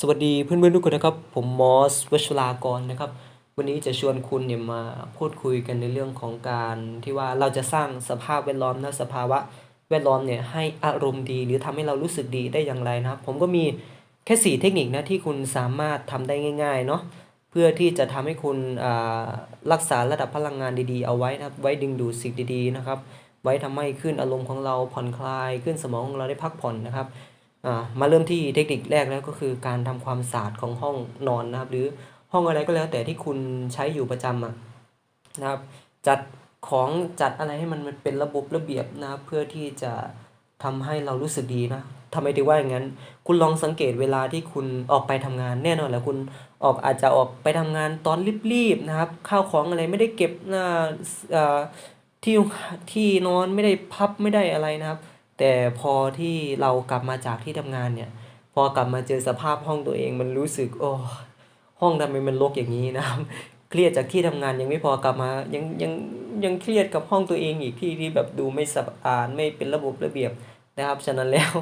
สวัสดีเพื่อนๆทุกคนนะครับ ผมมอสวชรากรนะครับ วันนี้จะชวนคุณเนี่ยมาพูดคุยกันในเรื่องของการที่ว่าเราจะสร้างสภาพแวดล้อมนะสภาวะแวดล้อมเนี่ยให้อารมณ์ดีหรือทำให้เรารู้สึกดีได้อย่างไรนะครับ ผมก็มีแค่ 4 เทคนิคนะที่คุณสามารถทำได้ง่ายๆเนาะเพื่อที่จะทำให้คุณอ่ารักษาระดับพลังงานดีๆเอาไว้นะครับไว้ดึงดูดสิ่งดีๆนะครับ ไว้ทำให้ขึ้นอารมณ์ของเราผ่อนคลาย ขึ้นสมองของเราได้พักผ่อนนะครับ มาเริ่มที่เทคนิคแรกแล้วก็คือการทำความสะอาดของห้องนอนนะครับ หรือห้องอะไรก็แล้วแต่ที่คุณใช้อยู่ประจำะนะครับ จัดของจัดอะไรให้มันเป็นระบบระเบียบนะครับเพื่อที่จะทำให้เรารู้สึกดีนะทำไมถึงว่าอย่างนั้น คุณลองสังเกตเวลาที่คุณออกไปทำงานแน่นอนแหละคุณออกอาจจะออกไปทำงานตอนรีบๆนะครับ ข้าวของอะไรไม่ได้เก็บนะที่ที่นอนไม่ได้พับไม่ได้อะไรนะครับ แต่พอที่เรากลับมาจากที่ทำงานเนี่ย พอกลับมาเจอสภาพห้องตัวเองมันรู้สึก โอ้ห้องทำไมมันรกอย่างนี้นะครับเครียดจากที่ทำงานยังไม่พอกลับมายังยังยังเครียดกับห้องตัวเองอีกที่ที่แบบดูไม่สะอาดไม่เป็นระบบระเบียบนะครับฉะนั้นแล้ว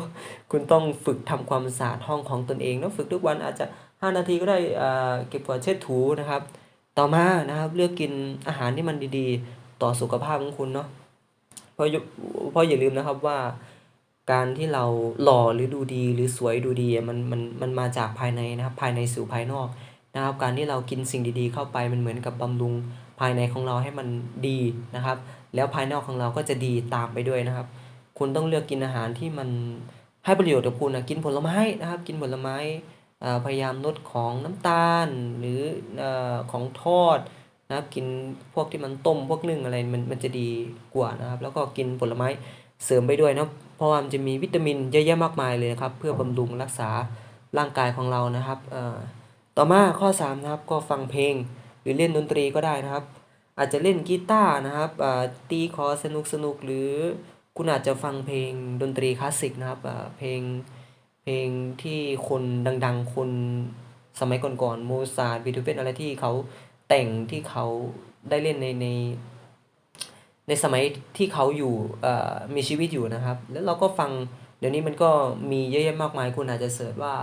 คุณต้องฝึกทำความสะอาดห้องของตนเองนะฝึกทุกวันอาจจะ 5 นาทีก็ได้อ่าเก็บกวาดเช็ดถูนะครับ ต่อมานะครับเลือกกินอาหารที่มันดีๆ ต่อสุขภาพของคุณเนาะเพราะเพราะอย่าลืมนะครับว่า การที่เราหล่อหรือดูดีหรือสวยดูดีมันมันมันมาจากภายในนะครับภายในสู่ภายนอกนะครับการที่เรากินสิ่งดีๆ เข้าไปมันเหมือนกับบำรุงภายในของเราให้มันดีนะครับ แล้วภายนอกของเราก็จะดีตามไปด้วยนะครับ คุณต้องเลือกกินอาหารที่มันให้ประโยชน์กับคุณนะกินผลไม้นะครับ กินผลไม้อ่าพยายามลดของน้ำตาลหรืออ่อของทอดนะครับกินพวกที่มันต้มพวกนึ่งอะไรมันมันจะดีกว่านะครับ แล้วก็กินผลไม้ เสริมไปด้วยนะเพราะว่ามันจะมีวิตามินเยอะแยะมากมายเลยนะครับ เพื่อบำรุงรักษาร่างกายของเรานะครับต่อมาข้อ3นะครับก็ฟังเพลงหรือเล่นดนตรีก็ได้นะครับ อาจจะเล่นกีตาร์นะครับตีคอสนุกสนุกหรือคุณอาจจะฟังเพลงดนตรีคลาสสิกนะครับเพลงเพลงที่คนดัง ๆ คนสมัยก่อนๆโมซาร์ทบีโธเฟนอะไรที่เขาแต่งที่เขาได้เล่นในใน ในสมัยที่เขาอยู่มีชีวิตอยู่นะครับ แล้วเราก็ฟังเดี๋ยวนี้มันก็มีเยอะแยะมากมายคุณอาจจะเสิร์ชว่า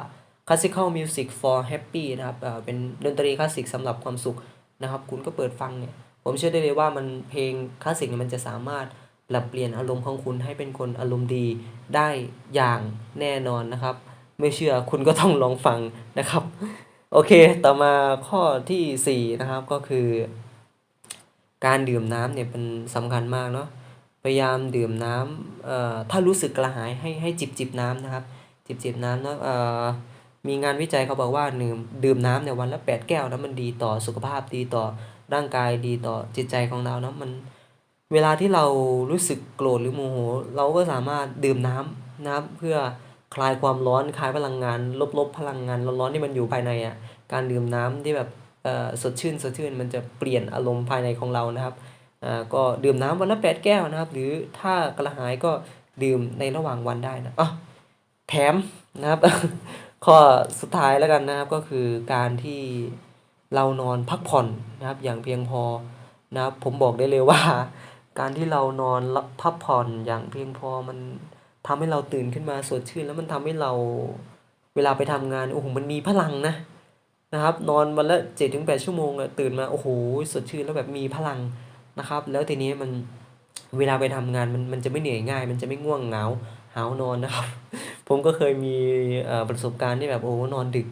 classical music for happy นะครับเป็นดนตรีคลาสสิกสำหรับความสุขนะครับ คุณก็เปิดฟังเนี่ยผมเชื่อได้เลยว่ามันเพลงคลาสสิกเนี่ยมันจะสามารถปรับเปลี่ยนอารมณ์ของคุณให้เป็นคนอารมณ์ดีได้อย่างแน่นอนนะครับ ไม่เชื่อคุณก็ต้องลองฟังนะครับ โอเค ต่อมาข้อที่สี่นะครับก็คือ การดื่มน้ำเนี่ยเป็นสำคัญมากเนาะพยายามดื่มน้ำเอ่อถ้ารู้สึกกระหายให้ให้จิบจิบน้ำนะครับ จิบจิบน้ำเนาะเอ่อมีงานวิจัยเขาบอกว่าดื่มดื่มน้ำเนี่ยวันละแปดแก้วนะมันดีต่อสุขภาพดีต่อร่างกายดีต่อจิตใจของเราเนาะมันเวลาที่เรารู้สึกโกรธหรือโมโห เราก็สามารถดื่มน้ำนะครับเพื่อคลายความร้อนคลายพลังงาน ลบๆพลังงานร้อนๆที่มันอยู่ภายในอะการดื่มน้ำที่แบบ สดชื่นสดชื่นมันจะเปลี่ยนอารมณ์ภายในของเรานะครับอ่าก็ดื่มน้ำวันละแปดแก้วนะครับ หรือถ้ากระหายก็ดื่มในระหว่างวันได้นะอะแถมนะครับ ข้อสุดท้ายแล้วกันนะครับก็คือการที่เรานอนพักผ่อนนะครับ อย่างเพียงพอนะครับ ผมบอกได้เลยว่า การที่เรานอนพักผ่อนอย่างเพียงพอมันทำให้เราตื่นขึ้นมาสดชื่น แล้วมันทำให้เราเวลาไปทำงานโอ้โหมันมีพลังนะ นะครับ นอนวันละเจ็ดถึงแปดชั่วโมงอะตื่นมาโอ้โหสดชื่นแล้วแบบมีพลังนะครับ แล้วทีนี้มันเวลาไปทำงานมันมันจะไม่เหนื่อยง่าย มันจะไม่ง่วงเหงาหาวนอนนะครับ ผมก็เคยมีประสบการณ์ที่แบบโอ้นอนดึก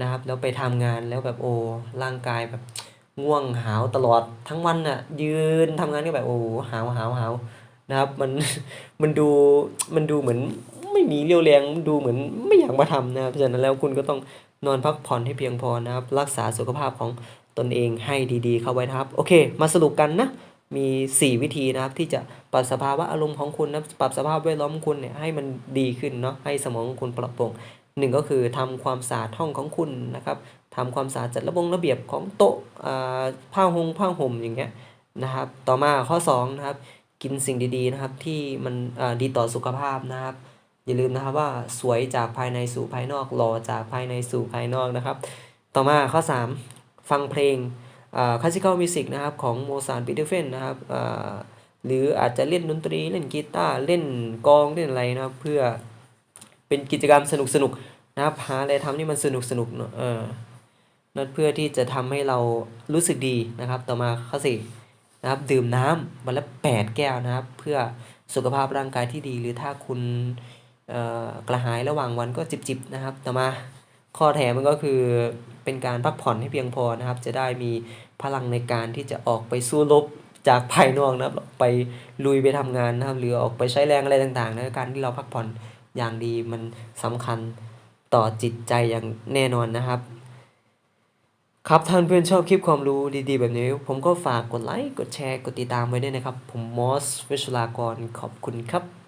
นะครับ แล้วไปทำงานแล้วแบบโอ้ร่างกายแบบง่วงหาวตลอดทั้งวันน่ะ ยืนทำงานก็แบบโอ้หาวหาวหาวนะครับ มันมันดูมันดูเหมือนไม่มีเรี่ยวแรงดูเหมือนไม่อยากมาทำนะครับฉะนั้นแล้วคุณก็ต้อง นอนพักผ่อนให้เพียงพอนะครับ รักษาสุขภาพของตนเองให้ดีๆ เข้าไว้นะครับ โอเค มาสรุปกันนะ มี 4 วิธีนะครับที่จะปรับสภาวะอารมณ์ของคุณนะปรับสภาพแวดล้อมคุณเนี่ยให้มันดีขึ้นเนาะให้สมองของคุณปลอดโปร่งหนึ่งก็คือทำความสะอาดห้องของคุณนะครับทำความสะอาดจัดระบงระเบียบของโต๊ะอ่าผ้าหงผ้าห่มอย่างเงี้ยนะครับ ต่อมาข้อ2นะครับกินสิ่งดีๆนะครับที่มันอ่าดีต่อสุขภาพนะครับ อย่าลืมนะครับว่าสวยจากภายในสู่ภายนอกหล่อจากภายในสู่ภายนอกนะครับ ต่อมาข้อ 3 ฟังเพลงคลาสสิคอลมิวสิกนะครับของโมซาร์ทบีเทเฟนนะครับอ่าหรืออาจจะเล่นดนตรีเล่นกีตาร์เล่นกองเล่นอะไรนะครับเพื่อเป็นกิจกรรมสนุกสนุกนะครับหาอะไรทำที่มันสนุกสนุกเนอะเอนั่นเพื่อที่จะทำให้เรารู้สึกดีนะครับ ต่อมาข้อสี่นะครับดื่มน้ำวันละแปดแก้วนะครับ เพื่อสุขภาพร่างกายที่ดีหรือถ้าคุณ กระหายระหว่างวันก็จิบๆนะครับ ต่อมาข้อแถมมันก็คือเป็นการพักผ่อนให้เพียงพอนะครับ จะได้มีพลังในการที่จะออกไปสู้รบจากภายนอกนะครับ ไปลุยไปทำงานนะครับหรือออกไปใช้แรงอะไรต่างๆนะการที่เราพักผ่อนอย่างดีมันสำคัญต่อจิตใจอย่างแน่นอนนะครับ ครับท่านเพื่อนชอบคลิปความรู้ดีๆ แบบนี้ ผมก็ฝากกดไลค์กดแชร์กดติดตามไว้ด้วยนะครับ ผมมอสวิชลากรขอบคุณครับ